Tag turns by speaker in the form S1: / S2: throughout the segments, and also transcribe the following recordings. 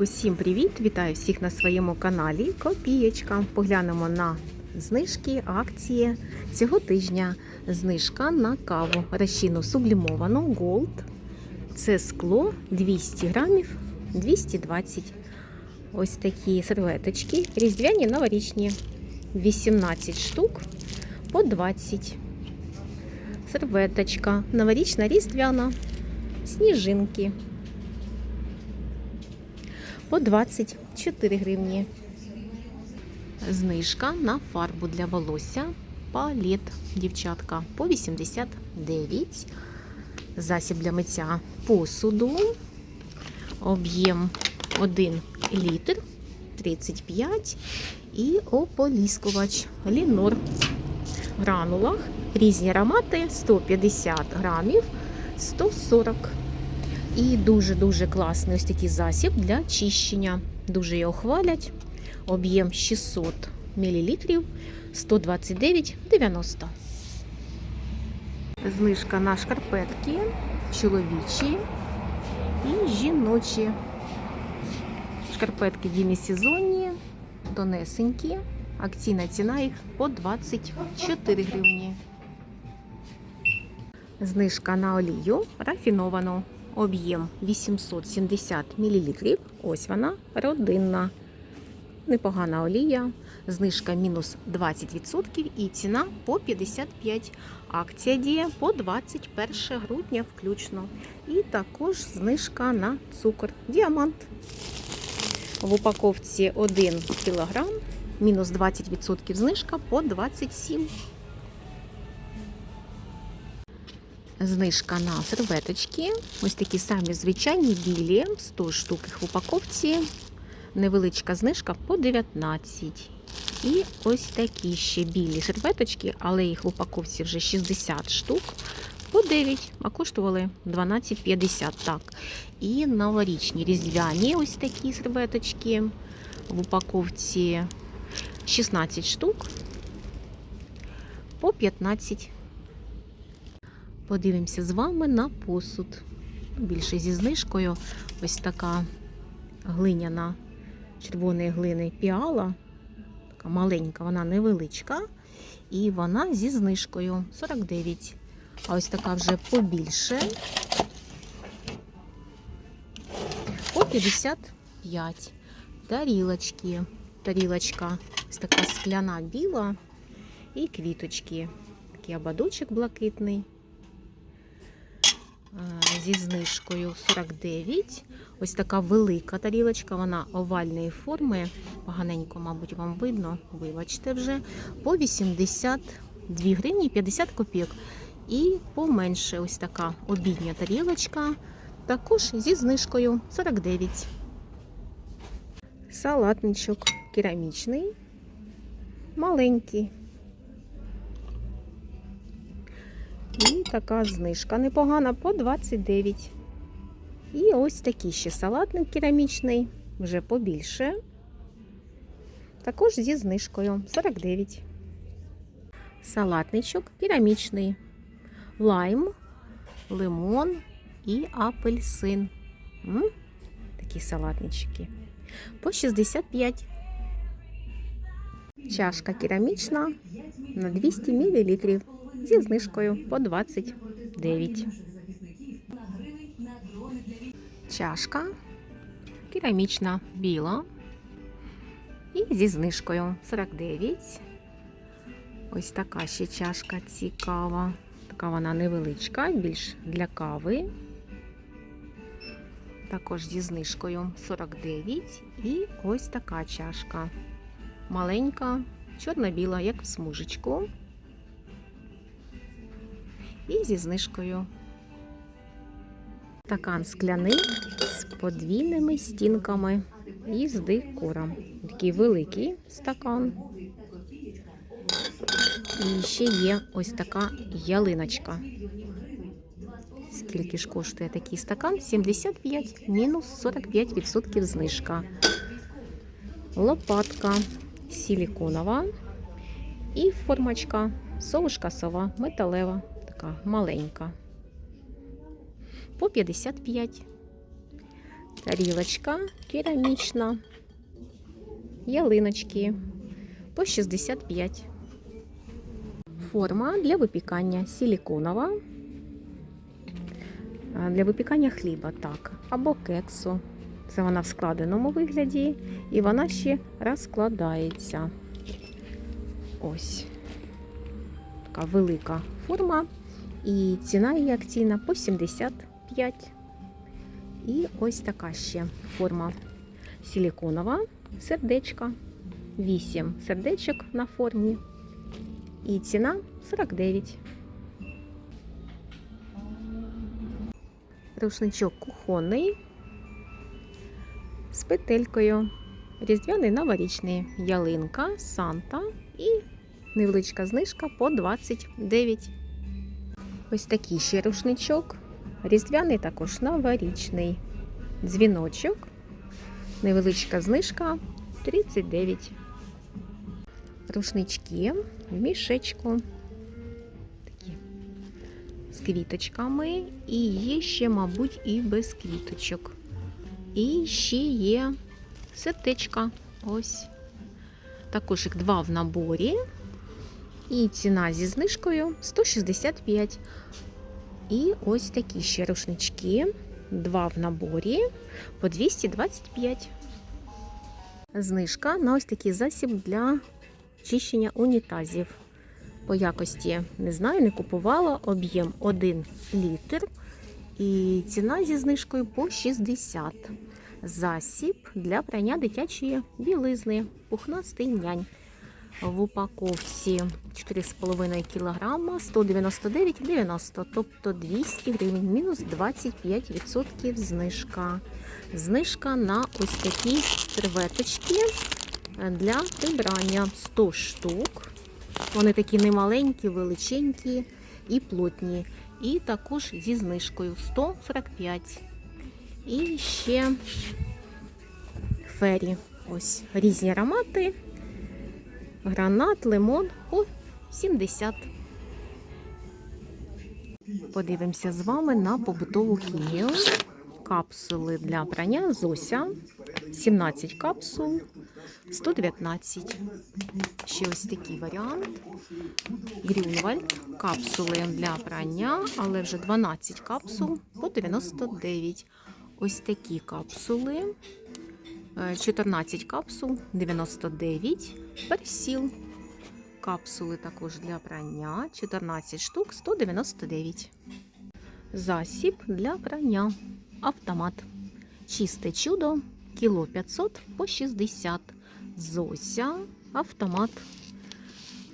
S1: Усім привіт! Вітаю всіх на своєму каналі Копієчка. Поглянемо на знижки, акції цього тижня. Знижка на каву розчину сублімовану Gold. Це скло 200 грамів 220. Ось такі серветочки, різдвяні новорічні. 18 штук по 20. Серветочка новорічна різдвяна. Сніжинки по 24 гривні. Знижка на фарбу для волосся палет, дівчатка, по 89. Засіб для миття посуду. Об'єм 1 літр 35. І ополіскувач Лінор в гранулах. Різні аромати 150 грамів 140 і дуже-дуже класний ось такий засіб для чищення. Дуже його хвалять. Об'єм 600 мл 129,90. Знижка на шкарпетки чоловічі і жіночі. Шкарпетки демісезонні, тонесенькі. Акційна ціна їх по 24 гривні. Знижка на олію рафіновану. Об'єм 870 мл. Ось вона родинна. Непогана олія. Знижка мінус 20% і ціна по 55. Акція діє по 21 грудня включно. І також знижка на цукор. Діамант. В упаковці 1 кг, мінус 20% знижка по 27 Знижка на серветочки. Ось такі самі звичайні білі, 100 штук їх в упаковці. Невеличка знижка по 19. І ось такі ще білі серветочки, але їх в упаковці вже 60 штук. По 9, а коштували 12,50. Так. І новорічні різдвяні ось такі серветочки. В упаковці 16 штук по 15 Подивимося з вами на посуд. Більше зі знижкою. Ось така глиняна червоної глини піала. Така маленька, вона невеличка. І вона зі знижкою 49. А ось така вже побільше. По 55. Тарілочки. Тарілочка ось така скляна біла і квіточки. Такий ободочок блакитний зі знижкою 49. Ось така велика тарілочка, вона овальної форми. Поганенько, мабуть, вам видно, вибачте вже. По 82 гривні 50 копійок. І поменше ось така обідня тарілочка. Також зі знижкою 49. Салатничок керамічний, маленький. Така знижка непогана по 29. І ось такий ще салатник керамічний, вже побільше. Також зі знижкою 49. Салатничок керамічний, лайм, лимон і апельсин. М? Такі салатнички. По 65. Чашка керамічна на 200 мл зі знижкою по 29. Чашка керамічна біла. І зі знижкою 49. Ось така ще чашка цікава. Така вона невеличка, більш для кави. Також зі знижкою 49. І ось така чашка. Маленька, чорно-біла, як в смужечку і зі знижкою. Стакан скляний з подвійними стінками і з декором. Такий великий стакан. І ще є ось така ялиночка. Скільки ж коштує такий стакан? 75 мінус 45% знижка. Лопатка силіконова і формочка, совушка сова металева така маленька. По 55. тарілочка керамічна, ялиночки по 65. Форма для випікання силіконова. Для випікання хліба, так, або кексу. Це вона в складеному вигляді, і вона ще розкладається. Ось така велика форма. І ціна її акційна по 75. І ось така ще форма силіконова, сердечка. 8 сердечок на формі. І ціна 49. Рушничок кухонний з петелькою. Різдвяний новорічний ялинка, Санта і невеличка знижка по 29. Ось такий ще рушничок. Різдвяний також новорічний. Дзвіночок. Невеличка знижка 39. Рушнички в мішечку. Такі з квіточками. І є ще, мабуть, і без квіточок. І ще є сердечка. Ось. Також їх два в наборі. І ціна зі знижкою 165. І ось такі ще рушнички. Два в наборі по 225. Знижка на ось такий засіб для чищення унітазів. По якості не знаю, не купувала. Об'єм 1 літр. І ціна зі знижкою по 60. Засіб для прання дитячої білизни. Пухнастий нянь. В упаковці 4,5 кг 199,90, тобто 200 гривень, мінус 25% знижка. Знижка на ось такі серветочки для прибрання 100 штук. Вони такі немаленькі, величенькі і плотні. І також зі знижкою 145. І ще фері. Ось різні аромати. Гранат, лимон по 70. Подивимося з вами на побутову хімію. Капсули для прання Зося. 17 капсул, 119. Ще ось такий варіант. Грюнвальд. Капсули для прання, але вже 12 капсул по 99. Ось такі капсули. Е, 14 капсул, 99. Персіл. Капсули також для прання. 14 штук, 199. Засіб для прання. Автомат. Чисте чудо. Кіло 500 по 60. Зося. Автомат.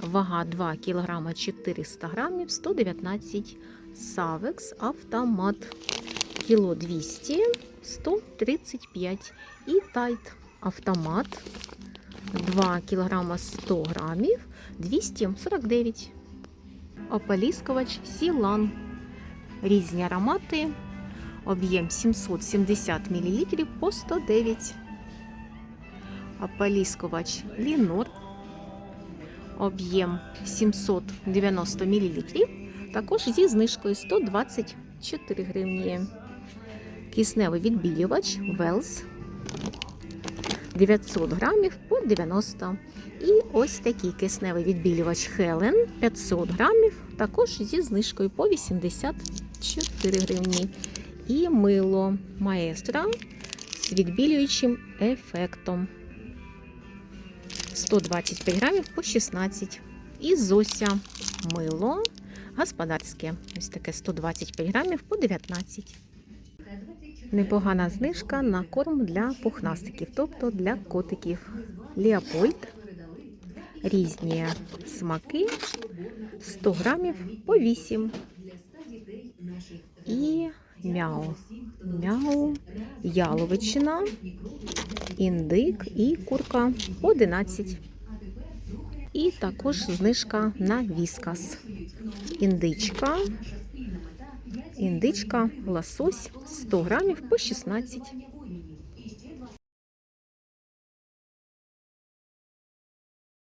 S1: Вага 2 кг 400 грамів, 119. Савекс. Автомат. Кіло 200, 135. І тайт. Автомат. 2 кг 100 грамів, 249. Ополіскувач Сілан. Різні аромати. Об'єм 770 мл по 109. Ополіскувач Лінор. Об'єм 790 мл. Також зі знижкою 124 гривні. Кисневий відбілювач Велс 900 грамів по 90. І ось такий кисневий відбілювач Хелен 500 грамів, також зі знижкою по 84 гривні. І мило маестра з відбілюючим ефектом. 125 грамів по 16. І Зося мило господарське. Ось таке 125 грамів по 19. Непогана знижка на корм для пухнастиків, тобто для котиків. Леопольд. Різні смаки 100 грамів по 8. І мяу. Мяу, яловичина, індик і курка по 11. І також знижка на віскас. Індичка. Індичка, лосось 100 грамів по 16.